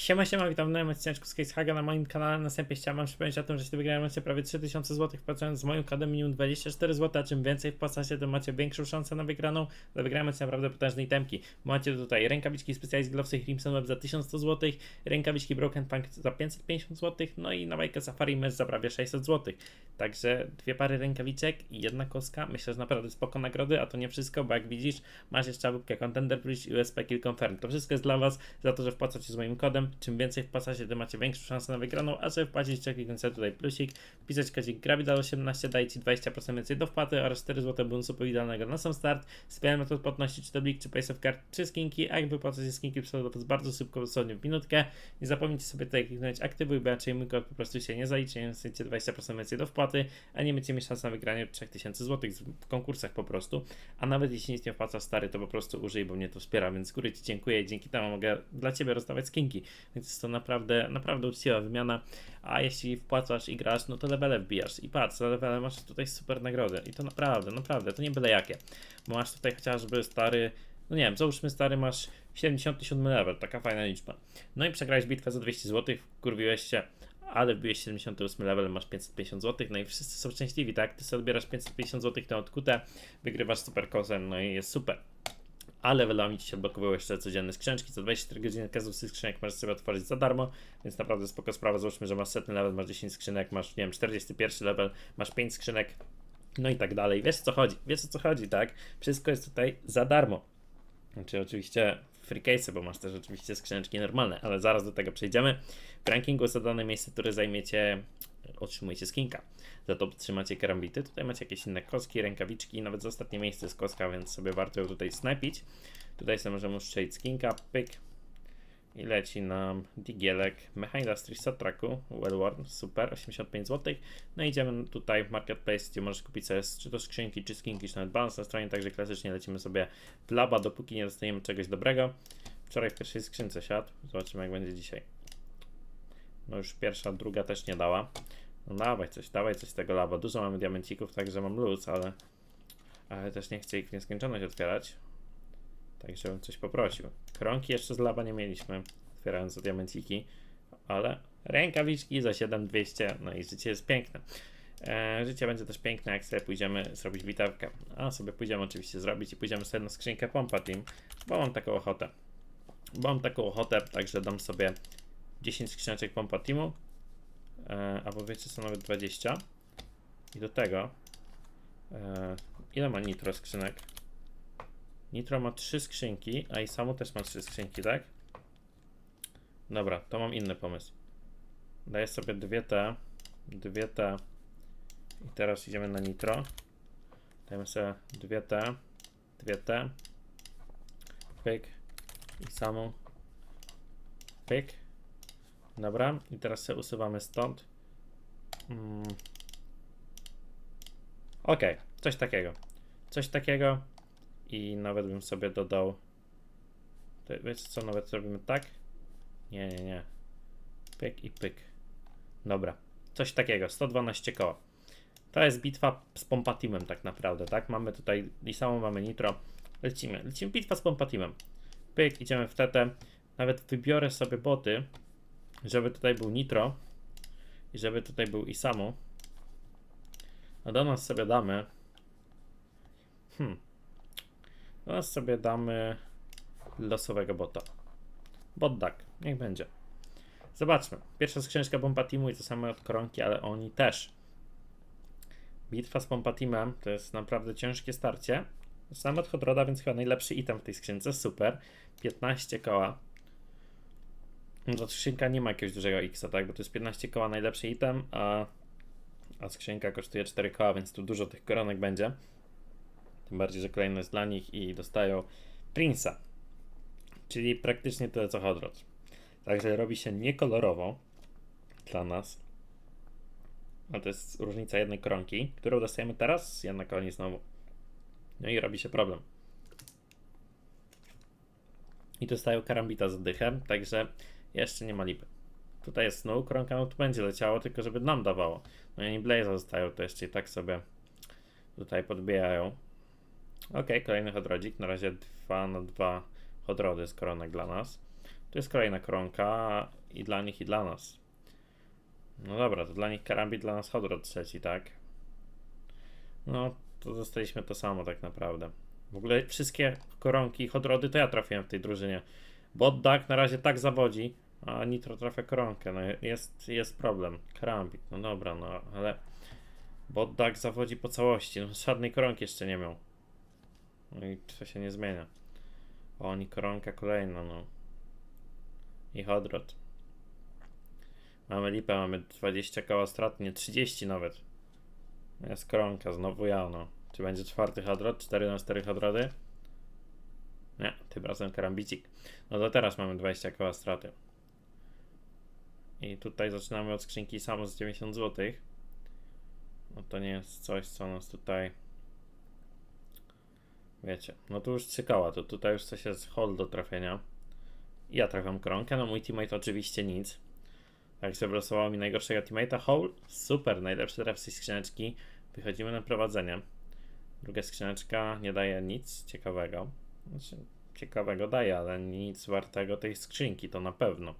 Siema, siema, witam nowym odcineczku z Casehaga na moim kanale. Na wstępie chciałem wam przypomnieć o tym, że jeśli wygrałem macie prawie 3000 zł wpłacając z moim kodem minimum 24 zł, a czym więcej wpłacacie, tym macie większą szansę na wygraną. Do wygrania macie naprawdę potężne itemki. Macie tutaj rękawiczki Specialized Glovesy Crimson Web za 1100 zł, rękawiczki Broken Punk za 550 zł, no i na bajkę Safari Mesh za prawie 600 zł. Także dwie pary rękawiczek i jedna koska. Myślę, że naprawdę spoko nagrody, a to nie wszystko, bo jak widzisz, masz jeszcze łapkę Contender Bridge i USP Kill Confirm. To wszystko jest dla was za to, że wpłacacie z moim kodem. Czym więcej wpłacacie, tym macie większą szansę na wygraną, a żeby wpłacić, kliknąć sobie tutaj plusik, wpisać kodzik Gravidal18, daje ci 20% więcej do wpłaty oraz 4 zł bonusu powitalnego na sam start. Wspieramy metod płatności, czy to Blik, czy Paysoft Card, czy skinki, a jak wypłacacie skinki, przychodzą do bardzo szybko, dosłownie w minutkę. Nie zapomnijcie sobie tutaj kliknąć aktywuj, bo raczej mój kod po prostu się nie zaliczy, nie dostajecie 20% więcej do wpłaty, a nie będziecie mieć szans na wygranie 3000 zł w konkursach po prostu. A nawet jeśli nic nie wpłaca stary, to po prostu użyj, bo mnie to wspiera, więc góry ci dziękuję dzięki temu mogę dla ciebie rozdawać skinki. Więc jest to naprawdę, naprawdę uczciwa wymiana. A jeśli wpłacasz i grasz, no to levele wbijasz. I patrz, za levele masz tutaj super nagrody. I to naprawdę, naprawdę, to nie byle jakie. Bo masz tutaj chociażby stary, no nie wiem, załóżmy stary masz 77 level, taka fajna liczba. No i przegrałeś bitwę za 200 zł, kurwiłeś się, ale wbiłeś 78 level, masz 550 zł, no i wszyscy są szczęśliwi, tak? Ty sobie odbierasz 550 zł na odkutę, wygrywasz super kozem, no i jest super. A levelami ci się odblokowały jeszcze codzienne skrzyneczki, co 24 godziny każdą z tych skrzynek możesz sobie otworzyć za darmo, więc naprawdę spoko sprawa, załóżmy, że masz setny level, masz 10 skrzynek, masz, nie wiem, 41 level, masz 5 skrzynek, no i tak dalej. Wiesz o co chodzi, wiesz o co chodzi, tak? Wszystko jest tutaj za darmo. Znaczy oczywiście free case, bo masz też oczywiście skrzyneczki normalne, ale zaraz do tego przejdziemy. W rankingu za dane miejsce, które zajmiecie, otrzymujecie skinka. Za to trzymacie karambity. Tutaj macie jakieś inne kostki, rękawiczki, nawet ostatnie miejsce jest kostka, więc sobie warto ją tutaj snajpić. Tutaj sobie możemy ustrzelić skinka, pyk. I leci nam digielek Mecha Industry Satraku, Wellworn, super, 85 zł. No i idziemy tutaj w Marketplace, gdzie możesz kupić sobie czy to skrzynki, czy skinki, czy nawet balans na stronie, także klasycznie lecimy sobie w laba, dopóki nie dostaniemy czegoś dobrego. Wczoraj w pierwszej skrzynce siadł, zobaczymy jak będzie dzisiaj. No już pierwsza, druga też nie dała. No dawaj coś, dawaj coś z tego laba. Dużo mamy diamencików, także mam luz, ale, ale też nie chcę ich w nieskończoność otwierać. Także bym coś poprosił. Kronki jeszcze z laba nie mieliśmy, otwierając diamenciki, ale rękawiczki za 7200, no i życie jest piękne. E, życie będzie też piękne, jak sobie pójdziemy zrobić bitewkę. A sobie pójdziemy oczywiście zrobić i pójdziemy sobie na skrzynkę Pompa Team, bo mam taką ochotę. Bo mam taką ochotę, także dam sobie 10 skrzyneczek Pompa Teamu, e, albo wiecie co, nawet 20. I do tego, e, ile ma Nitro skrzynek? Nitro ma 3 skrzynki, a i samo też ma 3 skrzynki, tak? Dobra, to mam inny pomysł. Daję sobie dwie te, dwie te i teraz idziemy na Nitro. Dajemy sobie dwie te, dwie te, pyk i samą, pyk. Dobra, i teraz sobie usuwamy stąd. Mm. Ok, coś takiego. Coś takiego i nawet bym sobie dodał. To, wiecie co, nawet zrobimy tak? Nie, nie, nie. Pyk i pyk. Dobra, coś takiego, 112 koła. To jest bitwa z Pompatimem tak naprawdę, tak? Mamy tutaj i samą mamy Nitro. Lecimy, lecimy bitwa z Pompatimem. Pyk, idziemy w tetę. Nawet wybiorę sobie boty, żeby tutaj był Nitro i żeby tutaj był Isamu. A do nas sobie damy. Hmm. Do nas sobie damy losowego bota. Bot niech będzie. Zobaczmy. Pierwsza skrzyneczka Bomba Teamu i to samo od koronki, ale oni też. Bitwa z Pompa Teamem to jest naprawdę ciężkie starcie. Sam od Hot Roda, więc chyba najlepszy item w tej skrzynce. Super. 15 koła. No skrzynka nie ma jakiegoś dużego X, tak? Bo to jest 15 koła najlepszy item, a, a skrzynka kosztuje 4 koła, więc tu dużo tych koronek będzie. Tym bardziej, że kolejny jest dla nich i dostają Prince'a. Czyli praktycznie tyle co Hodrot. Także robi się niekolorowo dla nas. A to jest różnica jednej koronki, którą dostajemy teraz, jedna koni znowu. No i robi się problem. I dostają karambita z dychem, także jeszcze nie ma lipy. Tutaj jest znowu koronka, no tu będzie leciało, tylko żeby nam dawało. No i Blaze zostają, to jeszcze i tak sobie tutaj podbijają. Okej, kolejny hodrodzik, na razie 2 na 2 hodrody z koronek dla nas. Tu jest kolejna koronka i dla nich i dla nas. No dobra, to dla nich karambit, dla nas hodrod trzeci, tak? No, to dostaliśmy to samo tak naprawdę. W ogóle wszystkie koronki i hodrody to ja trafiłem w tej drużynie. Boddak na razie tak zawodzi, a Nitro trafia koronkę. No jest, jest problem. Karambit, no dobra, no ale Boddak zawodzi po całości. No, żadnej koronki jeszcze nie miał. No i to się nie zmienia. O, oni koronka kolejna, no. I Hodrot. Mamy lipę, mamy 20 koła strat, nie 30 nawet. Jest koronka, znowu ja, no. Czy będzie czwarty Hodrot? 4 na 4 Hodrody? Nie, tym razem karambicik. No to teraz mamy 20 koła straty. I tutaj zaczynamy od skrzynki samo z 90 zł. No to nie jest coś, co nas tutaj... Wiecie, no tu już trzy koła, to tutaj już coś jest hold do trafienia. Ja trafiam koronkę, no mój teammate oczywiście nic. Tak sobie wylosowało mi najgorszego teammate'a. Hole, super, najlepszy traf z skrzyneczki. Wychodzimy na prowadzenie. Druga skrzyneczka nie daje nic ciekawego. Znaczy, ciekawego daje, ale nic wartego tej skrzynki, to na pewno.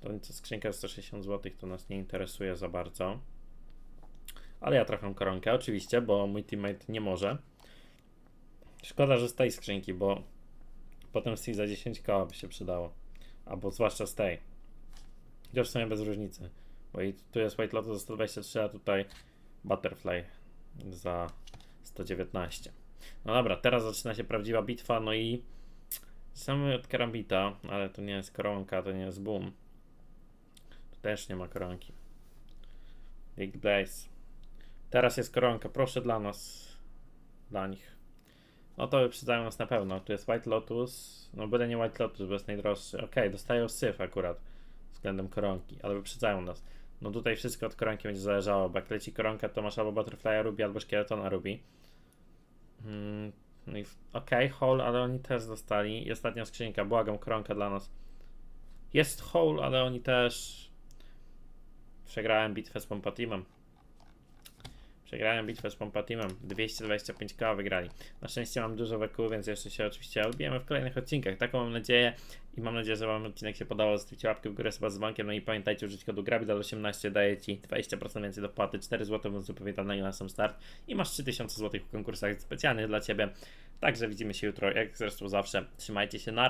To skrzynka 160 zł to nas nie interesuje za bardzo. Ale ja trafiam koronkę, oczywiście, bo mój teammate nie może. Szkoda, że z tej skrzynki, bo potem z tej za 10 koła by się przydało. Albo zwłaszcza z tej. Chociaż w sumie bez różnicy. Bo i tu jest White Lotus za 123, a tutaj Butterfly za 119. No dobra, teraz zaczyna się prawdziwa bitwa, no i zaczynamy od karambita, ale to nie jest koronka, to nie jest boom. Tu też nie ma koronki. Big Blaze. Teraz jest koronka, proszę dla nas. Dla nich. No to wyprzedzają nas na pewno. Tu jest White Lotus. No byle nie White Lotus, bo jest najdroższy. Okej, dostają syf akurat względem koronki, ale wyprzedzają nas. No tutaj wszystko od koronki będzie zależało, bo jak leci koronka, to masz albo Butterfly'a Ruby, albo Szkieletona Ruby. Mm, no i okej, hole, ale oni też dostali. I ostatnia skrzynka, błagam, koronka dla nas. Jest hole, ale oni też... Przegrałem bitwę z Pompatimem. Przegrałem bitwę z Pompatimem. 225k wygrali. Na szczęście mam dużo wekuł, więc jeszcze się oczywiście odbijemy w kolejnych odcinkach. Taką mam nadzieję i mam nadzieję, że Wam odcinek się podobał. Zostawcie łapkę w górę chyba z dzwonkiem. No i pamiętajcie, użyć kodu GRABIDAL18 daje Ci 20% więcej dopłaty, 4 zł wypowiedzialnego na sam start i masz 3000 zł w konkursach specjalnych dla Ciebie. Także widzimy się jutro, jak zresztą zawsze. Trzymajcie się, nara.